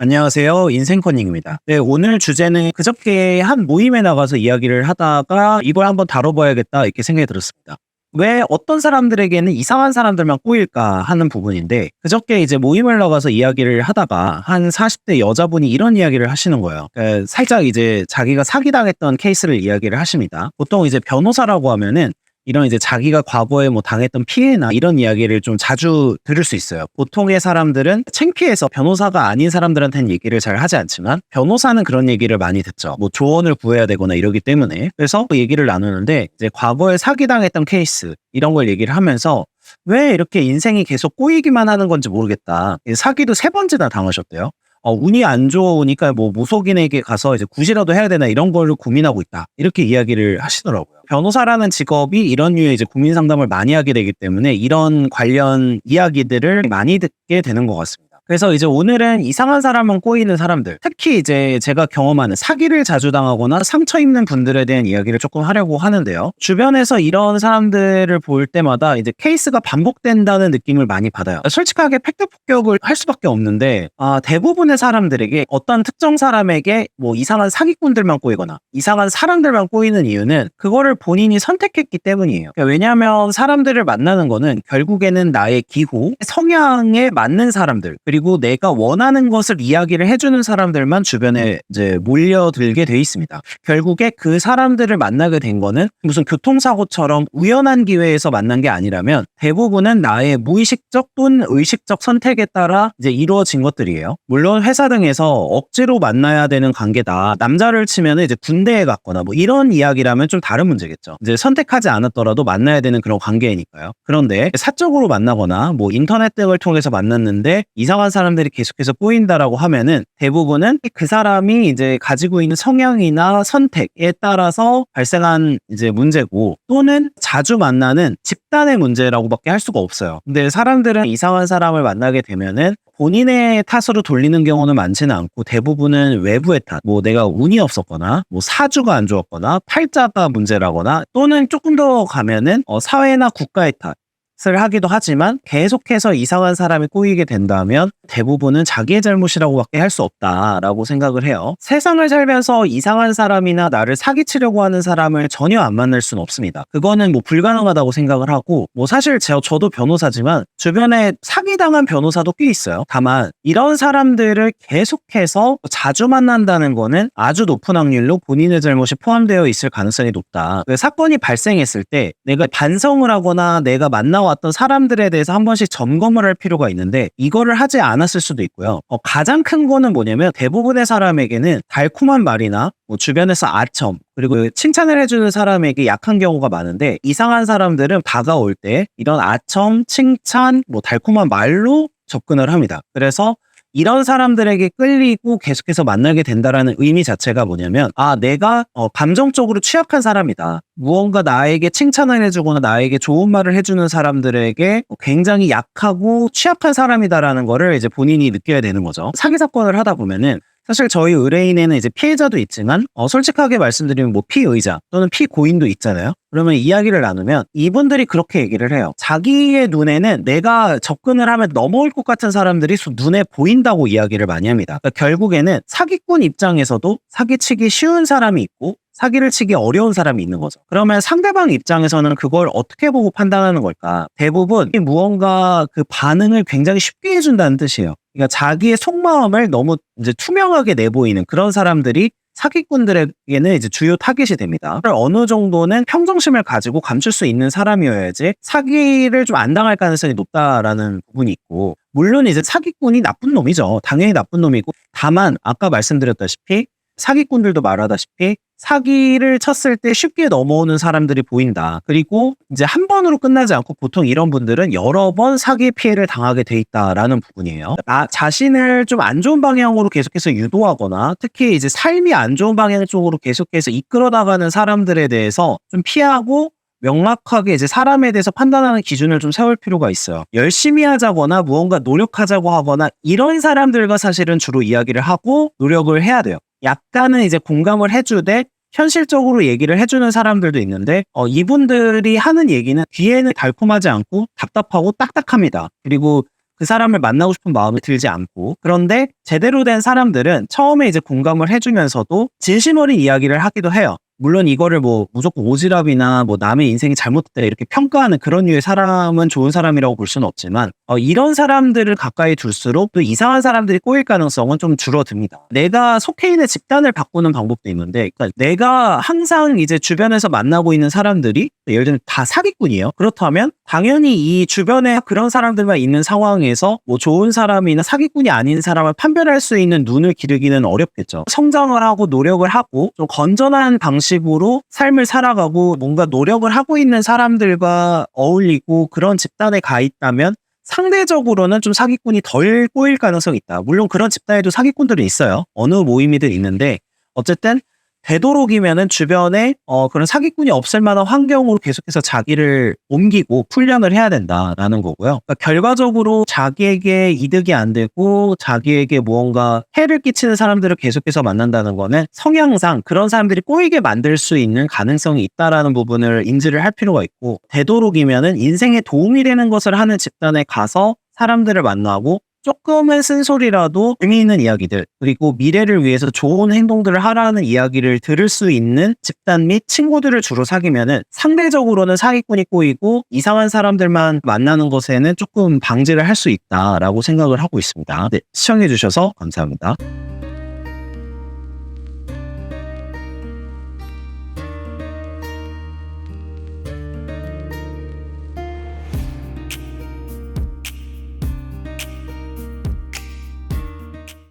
안녕하세요. 인생커닝입니다. 네, 오늘 주제는 그저께 한 모임에 나가서 이야기를 하다가 이걸 한번 다뤄봐야겠다 이렇게 생각이 들었습니다. 왜 어떤 사람들에게는 이상한 사람들만 꼬일까 하는 부분인데 그저께 이제 모임을 나가서 이야기를 하다가 한 40대 여자분이 이런 이야기를 하시는 거예요. 그러니까 살짝 이제 자기가 사기당했던 케이스를 이야기를 하십니다. 보통 이제 변호사라고 하면은 이런 이제 자기가 과거에 뭐 당했던 피해나 이런 이야기를 좀 자주 들을 수 있어요. 보통의 사람들은 창피해서 변호사가 아닌 사람들한테는 얘기를 잘 하지 않지만 변호사는 그런 얘기를 많이 듣죠. 뭐 조언을 구해야 되거나 이러기 때문에 그래서 그 얘기를 나누는데 이제 과거에 사기당했던 케이스 이런 걸 얘기를 하면서 왜 이렇게 인생이 계속 꼬이기만 하는 건지 모르겠다. 사기도 세 번째나 당하셨대요. 어, 운이 안 좋으니까 뭐 무속인에게 가서 이제 굿이라도 해야 되나 이런 걸 고민하고 있다. 이렇게 이야기를 하시더라고요. 변호사라는 직업이 이런 류의 이제 고민 상담을 많이 하게 되기 때문에 이런 관련 이야기들을 많이 듣게 되는 것 같습니다. 그래서 이제 오늘은 이상한 사람은 꼬이는 사람들, 특히 이제 제가 경험하는 사기를 자주 당하거나 상처 입는 분들에 대한 이야기를 조금 하려고 하는데요. 주변에서 이런 사람들을 볼 때마다 이제 케이스가 반복된다는 느낌을 많이 받아요. 솔직하게 팩트 폭격을 할 수밖에 없는데 아, 대부분의 사람들에게 어떤 특정 사람에게 뭐 이상한 사기꾼들만 꼬이거나 이상한 사람들만 꼬이는 이유는 그거를 본인이 선택했기 때문이에요. 그러니까 왜냐하면 사람들을 만나는 거는 결국에는 나의 기호, 성향에 맞는 사람들 그리고 내가 원하는 것을 이야기를 해주는 사람들만 주변에 이제 몰려들게 돼 있습니다. 결국에 그 사람들을 만나게 된 거는 무슨 교통사고처럼 우연한 기회에서 만난 게 아니라면 대부분은 나의 무의식적 또는 의식적 선택에 따라 이제 이루어진 것들이에요. 물론 회사 등에서 억지로 만나야 되는 관계다. 남자를 치면 이제 군대에 갔거나 뭐 이런 이야기라면 좀 다른 문제겠죠. 이제 선택하지 않았더라도 만나야 되는 그런 관계이니까요. 그런데 사적으로 만나거나 뭐 인터넷 등을 통해서 만났는데 이상한 사람들이 계속해서 꼬인다라고 하면은 대부분은 그 사람이 이제 가지고 있는 성향이나 선택에 따라서 발생한 이제 문제고 또는 자주 만나는 집단의 문제라고밖에 할 수가 없어요. 근데 사람들은 이상한 사람을 만나게 되면은 본인의 탓으로 돌리는 경우는 많지는 않고 대부분은 외부의 탓, 뭐 내가 운이 없었거나, 뭐 사주가 안 좋았거나, 팔자가 문제라거나, 또는 조금 더 가면은 어, 사회나 국가의 탓, 을 하기도 하지만 계속해서 이상한 사람이 꼬이게 된다면 대부분은 자기의 잘못이라고밖에 할 수 없다라고 생각을 해요. 세상을 살면서 이상한 사람이나 나를 사기치려고 하는 사람을 전혀 안 만날 수는 없습니다. 그거는 뭐 불가능하다고 생각을 하고 뭐 사실 제, 저도 변호사지만 주변에 사기당한 변호사도 꽤 있어요. 다만 이런 사람들을 계속해서 자주 만난다는 거는 아주 높은 확률로 본인의 잘못이 포함되어 있을 가능성이 높다. 그 사건이 발생했을 때 내가 반성을 하거나 내가 만나 왔던 사람들에 대해서 한 번씩 점검을 할 필요가 있는데 이거를 하지 않았을 수도 있고요. 어, 가장 큰 거는 뭐냐면 대부분의 사람에게는 달콤한 말이나 뭐 주변에서 아첨 그리고 칭찬을 해주는 사람에게 약한 경우가 많은데 이상한 사람들은 다가올 때 이런 아첨, 칭찬, 뭐 달콤한 말로 접근을 합니다. 그래서 이런 사람들에게 끌리고 계속해서 만나게 된다라는 의미 자체가 뭐냐면 아 내가 어, 감정적으로 취약한 사람이다. 무언가 나에게 칭찬을 해주거나 나에게 좋은 말을 해주는 사람들에게 굉장히 약하고 취약한 사람이다라는 거를 이제 본인이 느껴야 되는 거죠. 사기 사건을 하다 보면은 사실 저희 의뢰인에는 이제 피해자도 있지만 어, 솔직하게 말씀드리면 뭐 피의자 또는 피고인도 있잖아요. 그러면 이야기를 나누면 이분들이 그렇게 얘기를 해요. 자기의 눈에는 내가 접근을 하면 넘어올 것 같은 사람들이 눈에 보인다고 이야기를 많이 합니다. 그러니까 결국에는 사기꾼 입장에서도 사기치기 쉬운 사람이 있고 사기를 치기 어려운 사람이 있는 거죠. 그러면 상대방 입장에서는 그걸 어떻게 보고 판단하는 걸까? 대부분 무언가 그 반응을 굉장히 쉽게 해준다는 뜻이에요. 그러니까 자기의 속마음을 너무 이제 투명하게 내보이는 그런 사람들이 사기꾼들에게는 이제 주요 타겟이 됩니다. 어느 정도는 평정심을 가지고 감출 수 있는 사람이어야지 사기를 좀 안 당할 가능성이 높다라는 부분이 있고 물론 이제 사기꾼이 나쁜 놈이죠. 당연히 나쁜 놈이고 다만 아까 말씀드렸다시피 사기꾼들도 말하다시피 사기를 쳤을 때 쉽게 넘어오는 사람들이 보인다. 그리고 이제 한 번으로 끝나지 않고 보통 이런 분들은 여러 번 사기 피해를 당하게 돼 있다라는 부분이에요. 나 자신을 좀 안 좋은 방향으로 계속해서 유도하거나 특히 이제 삶이 안 좋은 방향 쪽으로 계속해서 이끌어 나가는 사람들에 대해서 좀 피하고 명확하게 이제 사람에 대해서 판단하는 기준을 좀 세울 필요가 있어요. 열심히 하자거나 무언가 노력하자고 하거나 이런 사람들과 사실은 주로 이야기를 하고 노력을 해야 돼요. 약간은 이제 공감을 해주되 현실적으로 얘기를 해주는 사람들도 있는데 어, 이분들이 하는 얘기는 귀에는 달콤하지 않고 답답하고 딱딱합니다. 그리고 그 사람을 만나고 싶은 마음이 들지 않고 그런데 제대로 된 사람들은 처음에 이제 공감을 해주면서도 진심 어린 이야기를 하기도 해요. 물론 이거를 뭐 무조건 오지랖이나 뭐 남의 인생이 잘못됐다 이렇게 평가하는 그런 류의 사람은 좋은 사람이라고 볼 수는 없지만 어, 이런 사람들을 가까이 둘수록 또 이상한 사람들이 꼬일 가능성은 좀 줄어듭니다. 내가 속해 있는 집단을 바꾸는 방법도 있는데 그러니까 내가 항상 이제 주변에서 만나고 있는 사람들이 예를 들면 다 사기꾼이에요. 그렇다면 당연히 이 주변에 그런 사람들만 있는 상황에서 뭐 좋은 사람이나 사기꾼이 아닌 사람을 판별할 수 있는 눈을 기르기는 어렵겠죠. 성장을 하고 노력을 하고 좀 건전한 방식 으로 삶을 살아가고 뭔가 노력을 하고 있는 사람들과 어울리고 그런 집단에 가 있다면 상대적으로는 좀 사기꾼이 덜 꼬일 가능성이 있다. 물론 그런 집단에도 사기꾼들은 있어요. 어느 모임이든 있는데 어쨌든 되도록이면은 주변에 어 그런 사기꾼이 없을 만한 환경으로 계속해서 자기를 옮기고 훈련을 해야 된다라는 거고요. 그러니까 결과적으로 자기에게 이득이 안 되고 자기에게 무언가 해를 끼치는 사람들을 계속해서 만난다는 거는 성향상 그런 사람들이 꼬이게 만들 수 있는 가능성이 있다라는 부분을 인지를 할 필요가 있고 되도록이면은 인생에 도움이 되는 것을 하는 집단에 가서 사람들을 만나고 조금은 쓴소리라도 의미 있는 이야기들 그리고 미래를 위해서 좋은 행동들을 하라는 이야기를 들을 수 있는 집단 및 친구들을 주로 사귀면은 상대적으로는 사기꾼이 꼬이고 이상한 사람들만 만나는 것에는 조금 방지를 할 수 있다라고 생각을 하고 있습니다. 네, 시청해 주셔서 감사합니다.